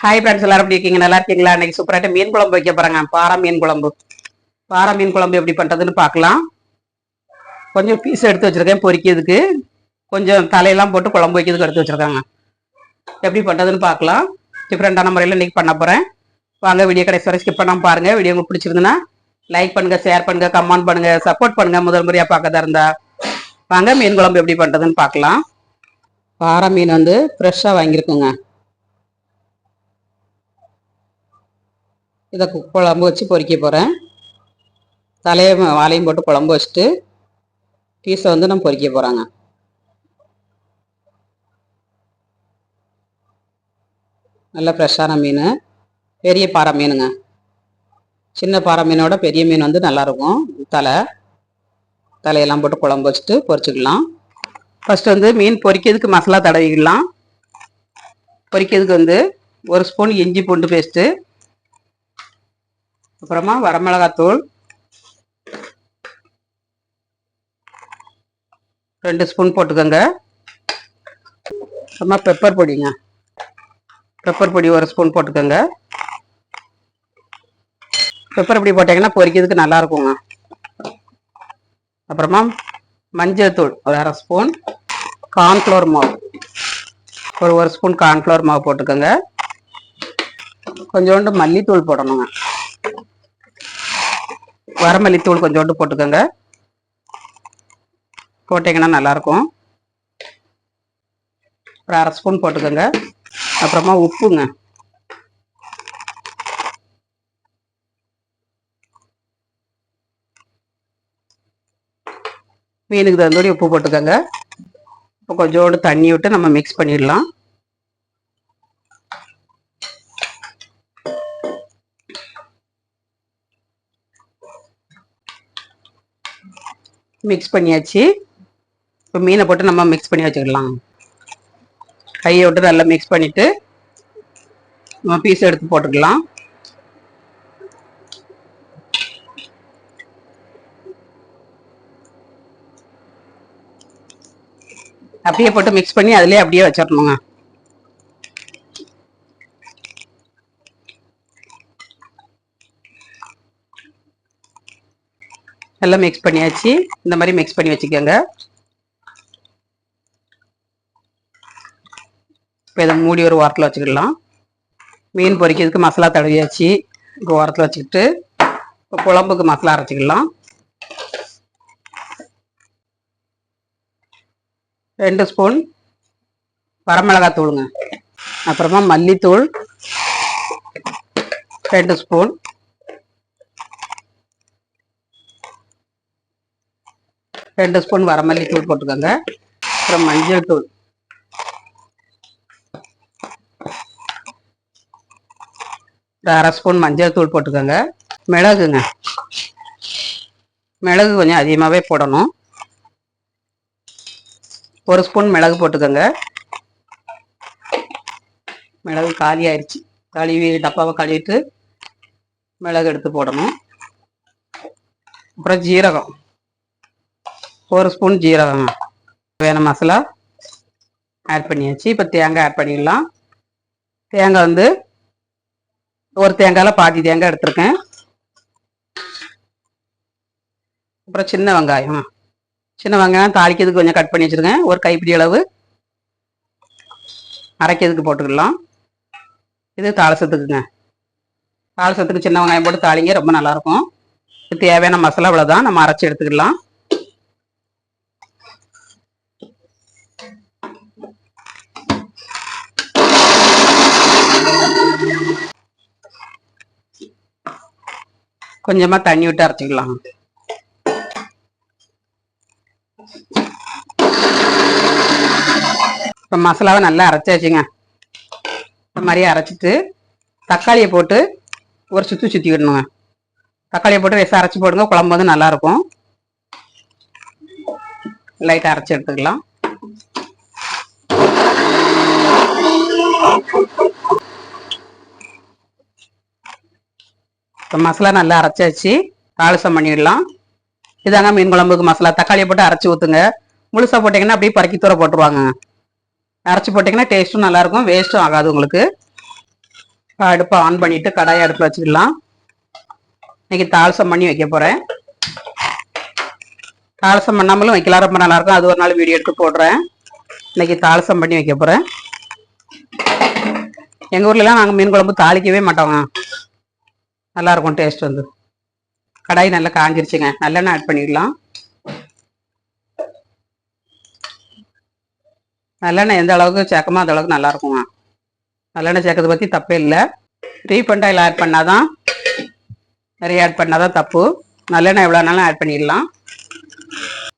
Hi friends எல்லாரும் எப்படி இருக்கீங்க? நல்லா இருக்கீங்களா? இன்னைக்கு சூப்பராக மீன் குழம்பு வைக்க போறாங்க. பாறை மீன் குழம்பு. பாறை மீன் குழம்பு எப்படி பண்ணுறதுன்னு பார்க்கலாம். கொஞ்சம் பீஸ் எடுத்து வச்சுருக்கேன் பொறிக்கிறதுக்கு. கொஞ்சம் தலையெல்லாம் போட்டு குழம்பு வைக்கிறதுக்கு எடுத்து வச்சுருக்காங்க. எப்படி பண்ணுறதுன்னு பார்க்கலாம். டிஃப்ரெண்ட்டான முறையில் இன்னைக்கு பண்ண போகிறேன் வாங்க வீடியோ கடைசி வரை ஸ்கிப் பண்ணாமல் பாருங்கள் வீடியோ உங்களுக்கு பிடிச்சிருந்துன்னா லைக் பண்ணுங்கள் ஷேர் பண்ணுங்கள் கமெண்ட் பண்ணுங்கள் சப்போர்ட் பண்ணுங்கள் முதல் முறையாக பார்க்கதா இருந்தால் வாங்க மீன் குழம்பு எப்படி பண்ணுறதுன்னு பார்க்கலாம். பாறை மீன் வந்து ஃப்ரெஷ்ஷாக வாங்கியிருக்கோங்க. இதை குழம்பு வச்சு பொறிக்க போகிறேன் தலையும் வாழையும் போட்டு குழம்பு வச்சுட்டு பீஸை வந்து நம்ம பொறிக்க போகிறாங்க நல்ல ஃப்ரெஷ்ஷான மீன். பெரிய பாறை மீனுங்க. சின்ன பாறை மீனோட பெரிய மீன் வந்து நல்லாயிருக்கும் தலை. தலையெல்லாம் போட்டு குழம்பு வச்சுட்டு பொறிச்சிக்கலாம். ஃபஸ்ட்டு வந்து மீன் பொறிக்கிறதுக்கு மசாலா தடவிக்கலாம். பொறிக்கிறதுக்கு வந்து ஒரு ஸ்பூன் இஞ்சி பூண்டு பேஸ்ட்டு அப்புறமா வரமிளகாத்தூள். ரெண்டு ஸ்பூன் போட்டுக்கோங்க. அப்புறமா பெப்பர் பொடிங்க. பெப்பர் பொடி ஒரு ஸ்பூன் போட்டுக்கோங்க. பெப்பர் பொடி போட்டீங்கன்னா பொரிக்கிறதுக்கு நல்லா இருக்குங்க. அப்புறமா மஞ்சள் தூள் ஒரு அரை ஸ்பூன். கார்ன்ஃப்ளவர் மாவு. ஒரு ஒரு ஸ்பூன் கார்ன்ஃப்ளவர் மாவு போட்டுக்கோங்க. கொஞ்சோண்டு மல்லித்தூள் போடணுங்க. வரமல்லித்தூள் கொஞ்சோண்டு போட்டுக்கோங்க. போட்டிங்கன்னா நல்லாயிருக்கும். ஒரு அரை ஸ்பூன் போட்டுக்கோங்க. அப்புறமா உப்புங்க. மீனுக்கு தந்தோடி உப்பு போட்டுக்கோங்க. இப்போ கொஞ்சோண்டு தண்ணி விட்டு நம்ம மிக்ஸ் பண்ணிடலாம். மிக்ஸ் பண்ணியாச்சு. இப்போ மீனை போட்டு நம்ம மிக்ஸ் பண்ணி வச்சுக்கலாம். கையை விட்டு நல்லா மிக்ஸ் பண்ணிட்டு நம்ம பீஸ் எடுத்து போட்டுக்கலாம். அப்படியே போட்டு மிக்ஸ் பண்ணி அதுலயே அப்படியே வச்சிடணுங்க. எல்லாம் மிக்ஸ் பண்ணியாச்சு. இந்த மாதிரி மிக்ஸ் பண்ணி வச்சுக்கோங்க. இப்போ இதை மூடி ஒரு ஓரத்தில் வச்சுக்கலாம் மீன் பொரிக்கிறதுக்கு மசாலா தடவியாச்சு. இப்போ ஓரத்தில் வச்சுக்கிட்டு இப்போ குழம்புக்கு மசாலா அரைச்சிக்கலாம் ரெண்டு ஸ்பூன் வரமிளகாய் தூளுங்க அப்புறமா மல்லித்தூள். ரெண்டு ஸ்பூன் ரெண்டு ஸ்பூன் வரமல்லி தூள் போட்டுக்கோங்க. அப்புறம் மஞ்சள் தூள். அரை ஸ்பூன் மஞ்சள் தூள் போட்டுக்கோங்க. மிளகுங்க. மிளகு கொஞ்சம் அதிகமாகவே போடணும். ஒரு ஸ்பூன் மிளகு போட்டுக்கோங்க. மிளகு காலி ஆயிடுச்சு கழுவி டப்பாவை கழுவிட்டு மிளகு எடுத்து போடணும். அப்புறம் ஜீரகம். ஒரு ஸ்பூன் ஜீரகம் வேணும் மசாலா. ஆட் பண்ணியாச்சு. இப்போ தேங்காய் ஆட் பண்ணிடலாம். தேங்காய் வந்து ஒரு தேங்காயில் பாதி தேங்காய் எடுத்திருக்கேன். அப்புறம் சின்ன வெங்காயம். சின்ன வெங்காயம் தாளிக்கிறதுக்கு கொஞ்சம் கட் பண்ணி வச்சுருக்கேன். ஒரு கைப்பிடி அளவு. அரைக்கிறதுக்கு போட்டுக்கலாம். இது தாளசத்துக்குங்க தாளசத்துக்கு சின்ன வெங்காயம் போட்டு தாளிங்க ரொம்ப நல்லாயிருக்கும் இது தேவையான மசாலா இவ்வளோதான் நம்ம அரைச்சி எடுத்துக்கலாம். கொஞ்சமா தண்ணி விட்டு அரைச்சிக்கலாம். இப்போ மசாலாவை நல்லா அரைச்சாச்சுங்க. இந்த மாதிரி அரைச்சிட்டு தக்காளியை போட்டு ஒரு சுற்றி சுற்றி விடணுங்க. தக்காளியை போட்டு ரசம் அரைச்சி போடுங்க. குழம்பு வந்து நல்லா இருக்கும். லைட்டாக அரைச்சி எடுத்துக்கலாம். இப்போ மசாலா நல்லா அரைச்சாச்சு தாளிசம் பண்ணிடலாம். இதாங்க மீன் குழம்புக்கு மசாலா. தக்காளியை போட்டு அரைச்சி ஊற்றுங்க முழுசாக போட்டிங்கன்னா அப்படியே பறக்கி தூர போட்டுருவாங்க. அரைச்சி போட்டிங்கன்னா டேஸ்ட்டும் நல்லாயிருக்கும் வேஸ்ட்டும் ஆகாது உங்களுக்கு. அடுப்பை ஆன் பண்ணிட்டு கடாயை அடுப்பில் வச்சுக்கலாம். இன்னைக்கு தாளசம் பண்ணி வைக்க போகிறேன் தாளசம் பண்ணாமலும் வைக்கலாம். ரொம்ப நல்லா இருக்கும். அது ஒரு நாள் வீடியோ எடுத்து போடுறேன். இன்னைக்கு தாளசம் பண்ணி வைக்க போகிறேன் எங்கள் ஊர்லலாம் நாங்கள் மீன் குழம்பு தாளிக்கவே மாட்டோங்க. நல்லாயிருக்கும் டேஸ்ட் வந்து. கடாய் நல்லா காஞ்சிருச்சுங்க. நல்லெண்ணெய் ஆட் பண்ணிடலாம். நல்லெண்ணெய் எந்த அளவுக்கு சேர்க்கமோ அந்த அளவுக்கு நல்லா இருக்குங்க நல்லெண்ணெய் சேர்க்கறது பற்றி தப்பே இல்லை. ரீஃபண்ட் ஆயில் ஆட் பண்ணாதான் நிறைய ஆட் பண்ணாதான் தப்பு. நல்லெண்ணெய் எவ்வளோ நாளும் ஆட் பண்ணிடலாம்.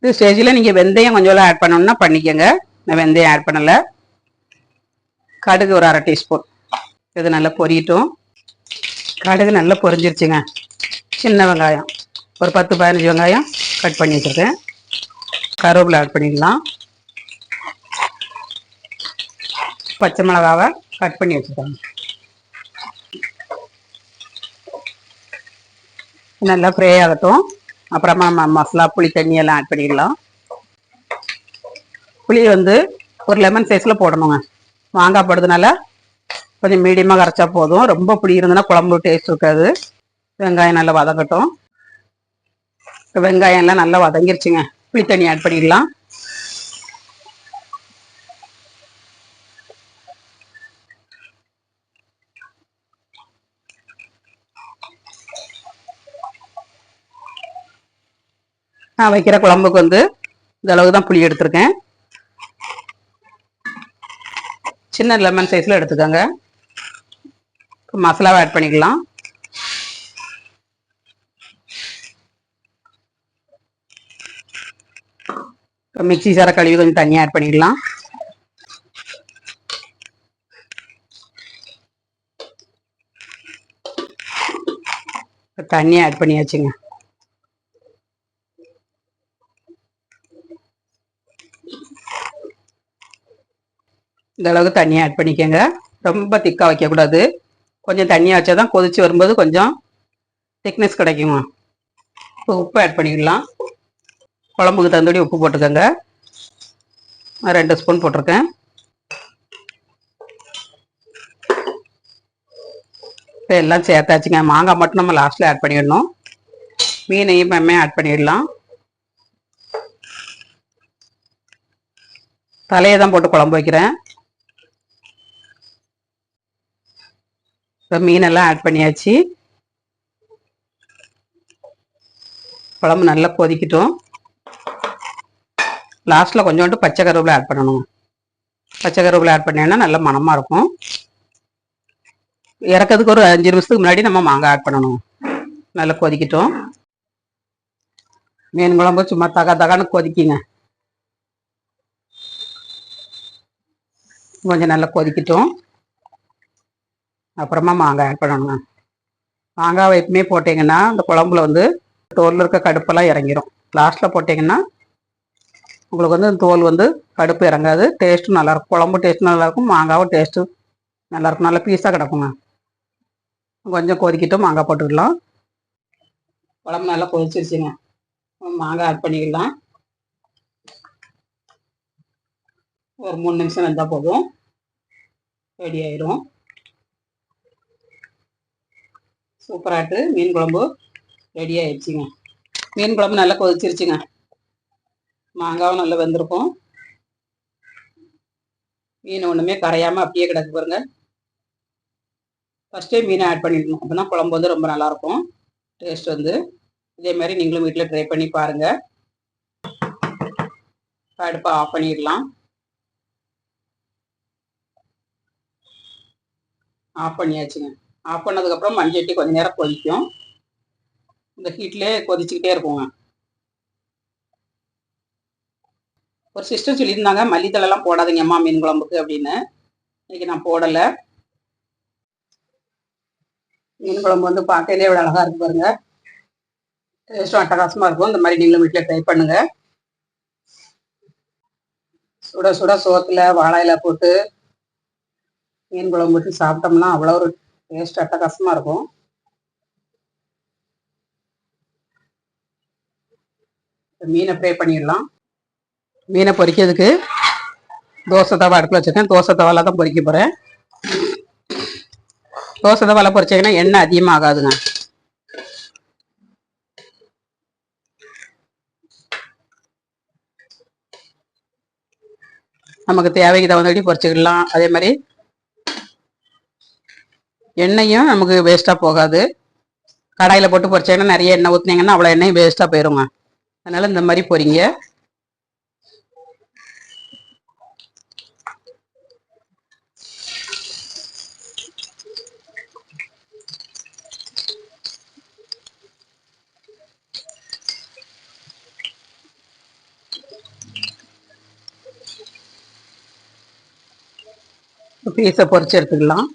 இது ஸ்டேஜில் நீங்கள் வெந்தயம் கொஞ்சம் ஆட் பண்ணணும்னா பண்ணிக்கோங்க. நான் வெந்தயம் ஆட் பண்ணலை. கடுகு ஒரு அரை டீஸ்பூன் இது நல்லா பொரியட்டும். கடுகு நல்லா பொரிஞ்சிருச்சுங்க. சின்ன வெங்காயம். ஒரு பத்து பதினஞ்சு வெங்காயம் கட் பண்ணி வச்சுருக்கேன். கருவேப்பிலை ஆட் பண்ணிடலாம் பச்சை மிளகாவை கட் பண்ணி வச்சுருக்காங்க நல்லா ஃப்ரை ஆகட்டும். அப்புறமா நம்ம மசாலா புளி தண்ணி எல்லாம் ஆட் பண்ணிடலாம் புளி வந்து ஒரு லெமன் சைஸில் போடணுங்க. மாங்காய் போடுறதுனால கொஞ்சம் மீடியமாக கரைச்சா போதும். ரொம்ப புளி இருந்ததுன்னா குழம்பு டேஸ்ட் இருக்காது. வெங்காயம் நல்லா வதங்கட்டும். வெங்காயம் எல்லாம் நல்லா வதங்கிருச்சுங்க. புளி தண்ணி ஆட் பண்ணிடலாம். நான் வைக்கிற குழம்புக்கு வந்து இந்த அளவுக்கு தான் புளி எடுத்திருக்கேன். சின்ன லெமன் சைஸில் எடுத்துக்கோங்க. மசாலாவை ஆட் பண்ணிக்கலாம். இப்போ மிக்சி சார கழுவி கொஞ்சம் தண்ணி ஆட் பண்ணிக்கலாம். தண்ணி ஆட் பண்ணியாச்சுங்க. இந்த அளவுக்கு தண்ணி ஆட் பண்ணிக்கோங்க. ரொம்ப திக்காக வைக்கக்கூடாது. கொஞ்சம் தண்ணியாக வச்சா தான் கொதிச்சு வரும்போது கொஞ்சம் திக்னஸ் கிடைக்குங்க இப்போ உப்பு ஆட் பண்ணிடலாம் குழம்புக்கு தந்தோடி உப்பு போட்டுக்கோங்க. நான் ரெண்டு ஸ்பூன் போட்டிருக்கேன். இப்போ எல்லாம் சேர்த்தாச்சுங்க. மாங்காய் மட்டும் நம்ம லாஸ்ட்டில் ஆட் பண்ணிடணும். மீனையும் மேமே ஆட் பண்ணிடலாம். தலையை தான் போட்டு குழம்பு வைக்கிறேன். இப்போ மீனெல்லாம் ஆட் பண்ணியாச்சு. குழம்பு நல்லா கொதிக்கட்டும். லாஸ்ட்டில் கொஞ்சோண்டு பச்சை கருவேப்பிலை ஆட் பண்ணணும். பச்சை கருவேப்பிலை ஆட் பண்ணேன்னா நல்ல மணமாக இருக்கும். இறக்கிறதுக்கு ஒரு அஞ்சு நிமிஷத்துக்கு முன்னாடி நம்ம மாங்காய் ஆட் பண்ணணும். நல்லா கொதிக்கட்டும். மீன் குழம்பு சும்மா தக தகான்னு கொதிக்குங்க. கொஞ்சம் நல்லா கொதிக்கட்டும். அப்புறமா மாங்காய் ஆட் பண்ணணுங்க. மாங்காய் எப்பவுமே போட்டிங்கன்னா அந்த குழம்புல வந்து தோலில் இருக்க கடுப்பெல்லாம் இறங்கிடும் லாஸ்ட்டில் போட்டிங்கன்னா உங்களுக்கு வந்து அந்த தோல் வந்து கடுப்பு இறங்காது. டேஸ்ட்டும் நல்லாயிருக்கும் குழம்பு டேஸ்ட்டும் நல்லாயிருக்கும் மாங்காவும் டேஸ்ட்டு நல்லாயிருக்கும் நல்லா பீஸாக கிடக்குங்க. கொஞ்சம் கொதிக்கிட்டும் மாங்காய் போட்டுக்கலாம். குழம்பு நல்லா கொதிச்சிருச்சுங்க. மாங்காய் ஆட் பண்ணிக்கலாம். ஒரு மூணு நிமிஷம் வந்தால் போதும். ரெடி ஆயிரும். சூப்பராட்டு. மீன் குழம்பு ரெடி ஆயிடுச்சுங்க. மீன் குழம்பு நல்லா கொதிச்சிருச்சுங்க. மாங்காவும் நல்லா வெந்திருக்கும். மீன் ஒன்றுமே கரையாமல் அப்படியே கிடக்கு பாருங்க. ஃபஸ்ட்டே மீனை ஆட் பண்ணிடணும் அப்போனா குழம்பு வந்து ரொம்ப நல்லாயிருக்கும் டேஸ்ட் வந்து. இதே மாதிரி நீங்களும் வீட்டில் ட்ரை பண்ணி பாருங்கள் அடுப்பை ஆஃப் பண்ணிடலாம். ஆஃப் பண்ணியாச்சுங்க. ஆஃப் பண்ணதுக்கப்புறம் மண்சட்டி கொஞ்ச நேரம் கொதிக்கும். இந்த ஹீட்லேயே கொதிச்சுக்கிட்டே இருக்குங்க. ஒரு சிஸ்டர் சொல்லியிருந்தாங்க மல்லித்தலைலாம் போடாதீங்கம்மா மீன் குழம்புக்கு அப்படின்னு. இன்னைக்கு நான் போடலை. மீன் குழம்பு வந்து பார்க்கலே எவ்வளோ அழகாக இருக்கு பாருங்க. டேஸ்ட்டும் அட்டகாசமாக இருக்கும். இந்த மாதிரி நீங்களும் வீட்டில் ட்ரை பண்ணுங்க. சுட சுட சோத்துல வாழை போட்டு மீன் குழம்பு ஊற்றி சாப்பிட்டோம்னா அவ்வளோ ஒரு டேஸ்ட் அட்டகாசமாக இருக்கும். மீனை ஃப்ரை பண்ணிடலாம். மீனை பொரிக்கிறதுக்கு தோசை தவா அடுப்பில் வச்சுருக்கேன். தோசை தவால தான் பொரிக்க போகிறேன் தோசை தவால பொரிச்சீங்கன்னா எண்ணெய் அதிகமாக ஆகாதுங்க நமக்கு தேவைக்கு தகுந்தபடி பொரிச்சுக்கலாம் அதே மாதிரி எண்ணெயும் நமக்கு வேஸ்ட்டாக போகாது. கடாயில் போட்டு பொறிச்சிங்கன்னா நிறைய எண்ணெய் ஊற்றுனீங்கன்னா அவ்வளோ எண்ணெயும் வேஸ்ட்டாக போயிருங்க. அதனால் இந்த மாதிரி பொறிங்க பீஸை பொறிச்சு எடுத்துக்கலாம்.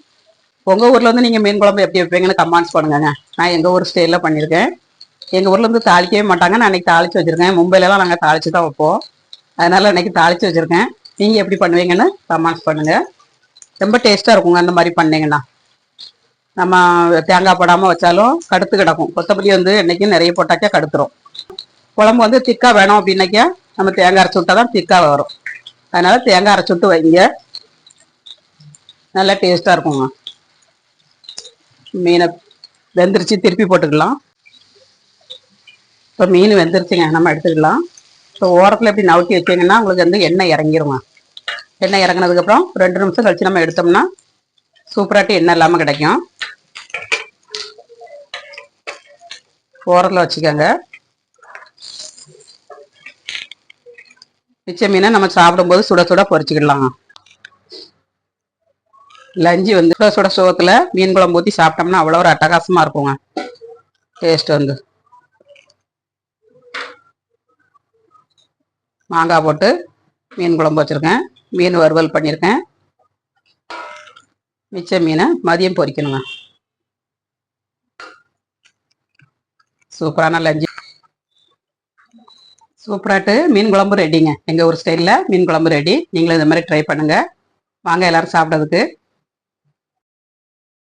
உங்கள் ஊரில் வந்து நீங்கள் மீன் குழம்பு எப்படி வைப்பீங்கன்னு கமெண்ட்ஸ் பண்ணுங்க நான் எங்கள் ஊர் ஸ்டைலில் பண்ணியிருக்கேன். எங்கள் ஊரில் வந்து தாளிக்கவே மாட்டாங்க. நான் அன்றைக்கி தாளித்து வச்சுருக்கேன். மும்பையிலலாம் நாங்கள் தாளித்து தான் வைப்போம். அதனால் அன்றைக்கி தாளித்து வச்சுருக்கேன். நீங்கள் எப்படி பண்ணுவீங்கன்னு கமெண்ட்ஸ் பண்ணுங்கள் ரொம்ப டேஸ்ட்டாக இருக்குங்க அந்த மாதிரி பண்ணீங்கன்னா. நம்ம தேங்காய் போடாமல் வச்சாலும் கடுத்து கிடக்கும். கொத்தமல்லி வந்து என்றைக்கும் நிறைய போட்டாக்கா கடுத்துரும். குழம்பு வந்து திக்காக வேணும் அப்படின்னாக்கா நம்ம தேங்காய் அரைச்சி விட்டா தான் திக்காக வரும். அதனால் தேங்காய் அரைச்சி விட்டு வைங்க. நல்லா டேஸ்ட்டாக இருக்குங்க. மீனை வெந்துருச்சு திருப்பி போட்டுக்கலாம். இப்போ மீன் வெந்துருச்சுங்க நம்ம எடுத்துக்கலாம். இப்போ ஓரத்தில் எப்படி நவுட்டி வச்சிங்கன்னா உங்களுக்கு வந்து எண்ணெய் இறங்கிருங்க. எண்ணெய் இறங்கினதுக்கப்புறம் ரெண்டு நிமிஷம் கழிச்சு நம்ம எடுத்தோம்னா சூப்பராட்டி எண்ணெய் இல்லாமல் கிடைக்கும். ஓரத்தில் வச்சுக்கோங்க. மிச்ச மீனை நம்ம சாப்பிடும்போது சுட சுட பொரிச்சுக்கிடலாம் லஞ்சு வந்து சுட சுட சோத்துல மீன் குழம்பு ஊற்றி சாப்பிட்டோம்னா அவ்வளோ ஒரு அட்டகாசமாக இருக்குங்க. டேஸ்ட் வந்து. மாங்காய் போட்டு மீன் குழம்பு வச்சுருக்கேன். மீன் வறுவல் பண்ணியிருக்கேன். மிச்ச மீனை மதியம் பொரிக்கணுங்க சூப்பரான லஞ்சு. சூப்பராட்டு மீன் குழம்பு ரெடிங்க. எங்கள் ஊர் ஸ்டைலில் மீன் குழம்பு ரெடி. நீங்களும் இந்த மாதிரி ட்ரை பண்ணுங்கள் வாங்க எல்லாரும் சாப்பிட்றதுக்கு.